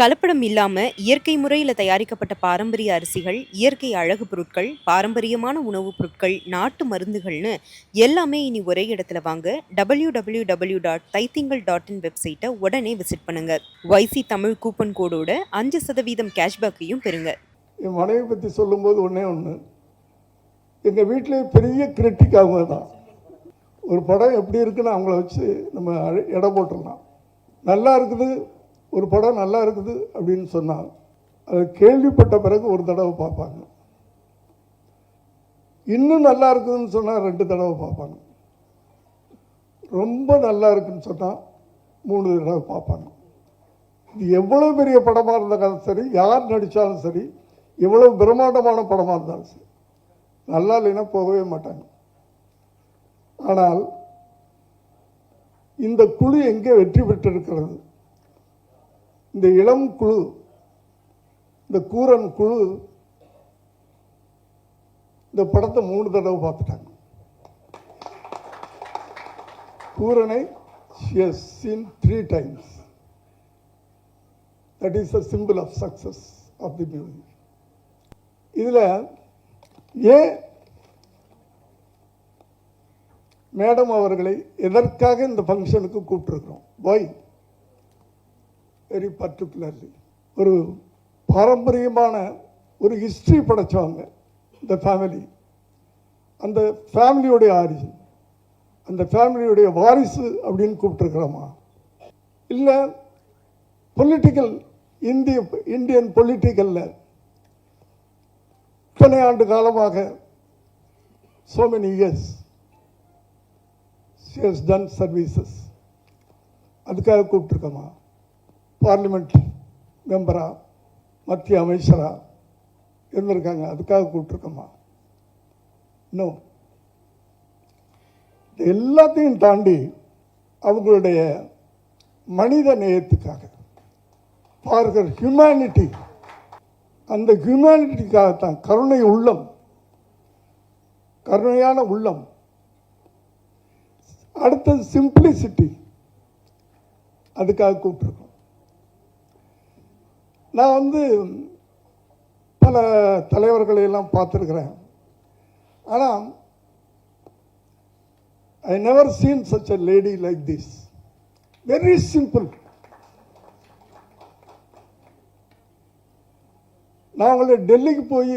கலப்படம் இல்லாமல் இயற்கை முறையில் தயாரிக்கப்பட்ட பாரம்பரிய அரிசிகள் இயற்கை அழகு பொருட்கள் பாரம்பரியமான உணவுப் பொருட்கள் நாட்டு மருந்துகள்னு எல்லாமே இனி ஒரே இடத்துல வாங்க. W W W dot Thaithingal dot in வெப்சைட்டை உடனே விசிட் பண்ணுங்க. வைசி தமிழ் கூப்பன் கோடோட அஞ்சு சதவீதம் கேஷ்பேக்கையும் பெறுங்க. என் மனைவி பற்றி சொல்லும்போது ஒன்றே ஒன்று எங்கள் வீட்டில் பெரிய கிரிட்டிக் அவங்க தான். ஒரு படம் எப்படி இருக்குன்னு அவங்கள வச்சு நம்ம அழ- எடை போட்டுடலாம். நல்லா இருக்குது ஒரு படம் நல்லா இருக்குது அப்படின்னு சொன்னால் அது கேள்விப்பட்ட பிறகு ஒரு தடவை பார்ப்பாங்க. இன்னும் நல்லா இருக்குதுன்னு சொன்னால் ரெண்டு தடவை பார்ப்பாங்க. ரொம்ப நல்லா இருக்குன்னு சொன்னால் மூணு தடவை பார்ப்பாங்க. இது எவ்வளோ பெரிய படமாக இருந்தாலும் சரி யார் நடித்தாலும் சரி எவ்வளோ பிரம்மாண்டமான படமாக இருந்தாலும் சரி நல்லா இல்லைன்னா போகவே மாட்டாங்க. ஆனால் இந்த குழு எங்கே வெற்றி பெற்றிருக்கிறது? இந்த இளம் குழு இந்த கூரன் குழு இந்த படத்தை மூணு தடவை பார்த்துட்டாங்க. கூரனை seen three times that is the simple of success of the music இதில் ஏன் மேடம் அவர்களை எதற்காக இந்த ஃபங்க்ஷனுக்கு கூப்பிட்டுருக்குறோம்? பாய் வெரி பர்டிகுலர்லி ஒரு பாரம்பரியமான ஒரு ஹிஸ்ட்ரி படைச்சவங்க இந்த ஃபேமிலி அந்த ஃபேமிலியோடைய ஆரிஜின் அந்த ஃபேமிலியுடைய வாரிசு அப்படின்னு கூப்பிட்டுருக்குறோமா? இல்லை பொலிட்டிக்கல் இந்திய இந்தியன் பொலிட்டிக்கலில் இத்தனை ஆண்டு காலமாக so many years she has done services. அதுக்காக கூப்பிட்டுருக்கோமா? பார்லிமெண்ட் மெம்பரா மத்திய அமைச்சரா இருந்திருக்காங்க. அதுக்காக கூப்பிட்ருக்கோமா இன்னும் எல்லாத்தையும் தாண்டி அவங்களுடைய மனித நேயத்துக்காக பார்க்கிற ஹியூமனிட்டி அந்த ஹியூமனிட்டிக்காகத்தான் கருணை உள்ளம் கருணையான உள்ளம். அடுத்தது சிம்பிளிசிட்டி அதுக்காக கூப்பிட்ருக்கோம் நான் வந்து பல தலைவர்களை எல்லாம் பார்த்துருக்கிறேன். ஆனால் I never seen such a lady like this very simple நான் உங்களை டெல்லிக்கு போய்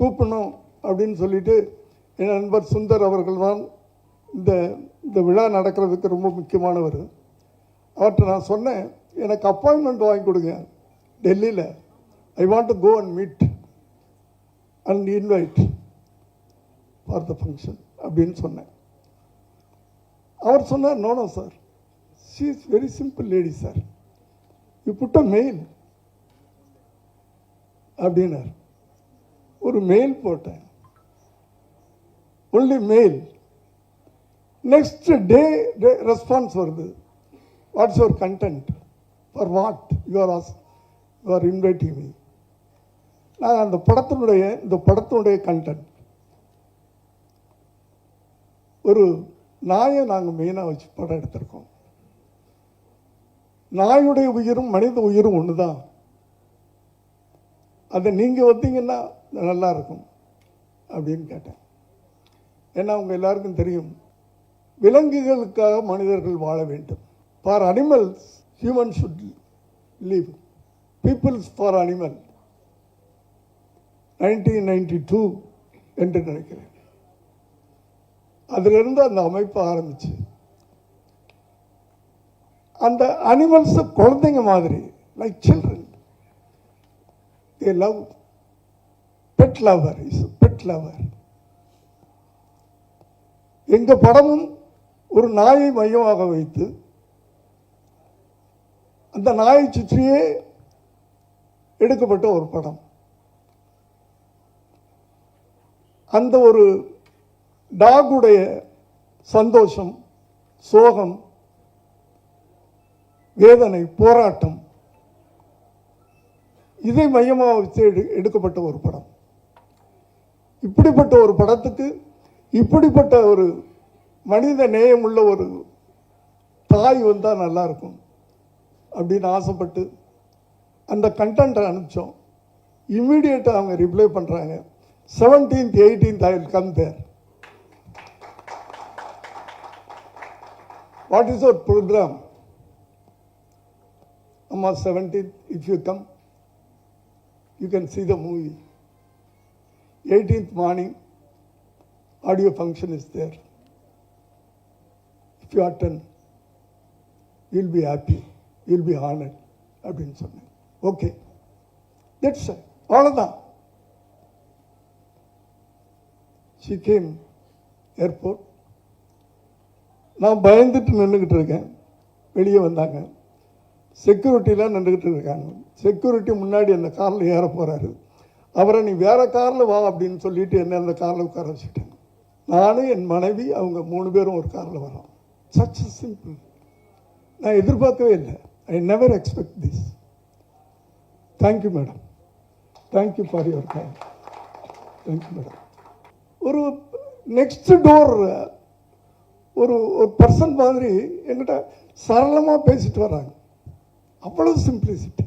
கூப்பிடணும் அப்படின்னு சொல்லிட்டு என் நண்பர் சுந்தர் அவர்கள் தான் இந்த இந்த விழா நடக்கிறதுக்கு ரொம்ப முக்கியமானவர். அவர்கிட்ட நான் சொன்னேன் எனக்கு அப்பாயின்மெண்ட் வாங்கி கொடுங்க. டெல்லியில் I want to go and meet and invite for the function அப்படின்னு சொன்னேன். அவர் சொன்னார் no no sir she is very simple lady sir you put a mail அப்படின்னார். ஒரு மெயில் போட்டேன். Only mail next day response வருது. What's your content for what you're as are inviting me நான் அந்த படத்தினுடைய இந்த படத்தினுடைய கண்டென்ட் ஒரு நாயை நாங்கள் மெயினாக வச்சு படம் எடுத்திருக்கோம். நாயுடைய உயிரும் மனித உயிரும் ஒன்று தான் அதை நீங்கள் வந்தீங்கன்னா நல்லா இருக்கும் அப்படின்னு கேட்டேன். ஏன்னா அவங்க எல்லாருக்கும் தெரியும் விலங்குகளுக்காக மனிதர்கள் வாழ வேண்டும். For animals human should live peoples for animal nineteen ninety two என்று நினைக்கிறேன். அதிலிருந்து அந்த அமைப்பு ஆரம்பிச்சு. அந்த அனிமல்ஸ் குழந்தைங்க மாதிரி like children a love pet lover is pet lover எங்கள் எங்க படமும் ஒரு நாயை மையமாக வைத்து அந்த நாயை சுற்றியே எடுக்கப்பட்ட ஒரு படம் அந்த ஒரு டாகுடைய சந்தோஷம் சோகம் வேதனை போராட்டம் இதை மையமாக வச்சு எடு எடுக்கப்பட்ட ஒரு படம். இப்படிப்பட்ட ஒரு படத்துக்கு இப்படிப்பட்ட ஒரு மனித நேயமுள்ள ஒரு தாய் வந்தால் நல்லாயிருக்கும் அப்படின்னு ஆசைப்பட்டு அந்த கண்டென்ட்டை அனுப்பிச்சோம். இம்மீடியட்டாக அவங்க ரிப்ளை பண்ணுறாங்க seventeenth eighteenth I will come there what is our programme அம்மா seventeenth if you come you can see the movie. 18th morning audio function is there if you attend will be happy will be honoured அப்படின்னு சொன்னேன் okay that's அவ்வளோதான் Sikkim airport நான் பயந்துட்டு நின்றுக்கிட்டு இருக்கேன். வெளியே வந்தாங்க. செக்யூரிட்டிலாம் நின்றுக்கிட்டு இருக்காங்க. செக்யூரிட்டி முன்னாடி அந்த காரில் ஏற போகிறாரு அவரை நீ வேறு காரில் வா அப்படின்னு சொல்லிட்டு என்ன அந்த காரில் உட்கார வச்சுட்டேன் நானும் என் மனைவி அவங்க மூணு பேரும் ஒரு காரில் வரோம். சச் சிம்பிள் நான் எதிர்பார்க்கவே இல்லை. I never expect this thank you madam thank you for your time thank you madam ஒரு நெக்ஸ்ட் டோர் ஒரு ஒரு பர்சன் மாதிரி என்கிட்ட சரளமாக பேசிட்டு வராங்க அவ்வளோ சிம்பிளிசிட்டி